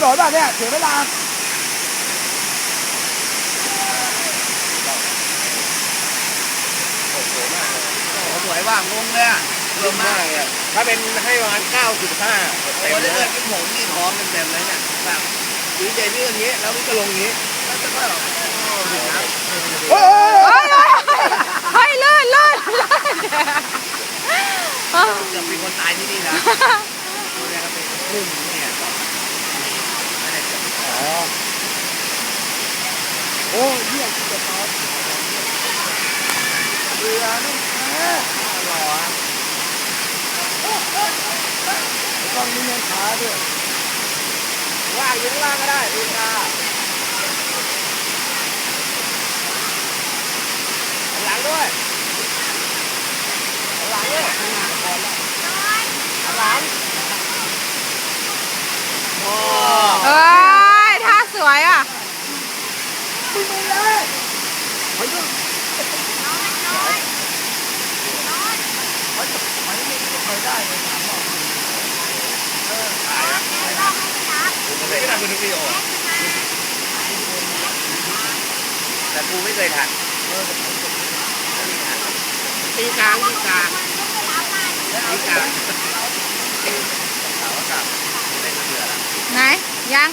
พี่โหลดป่ะเนี่ยเสียเวลาสวยว่างงเลยอะเริ่มมากถ้าเป็นให้ประมาณ95โอ้ยถ้าเกิดเป็นผมนี่ท้องเต็มๆเลยเนี่ยแบบดีเจนี่อย่างนี้แล้วมันจะลงอย่างนี้แล้วจะก็แบบเฮ้ยเฮ้ยเฮ้ยเฮ้ยเลื่อนเลื่อนเลื่อนเออเกือบมีคนตายที่นี่นะดูเนี่ยครับเป็นพุ่งเนี่ยก็ไม่ได้เกือบ อ๋อ โอ้ยเยี่ยมเจ็บครับเรือนี่แม่หล่อต้องมีเงินขาด้วย ว่าอยู่ล่างก็ได้ดูตาหลังด้วยหลังด้วยหลังโอ้ เอ้ยท่าสวยอะ มึงไปเลย เฮ้ยก็เฮ้ยไม่ไม่เคยได้เลยถามว่าตายแล้วกูไม่เคยทันกูทุกทีโอแต่กูไม่เคยทันตีกลางตีกลางนี่กลางสากลับเล่นเรือแล้วไหนยัง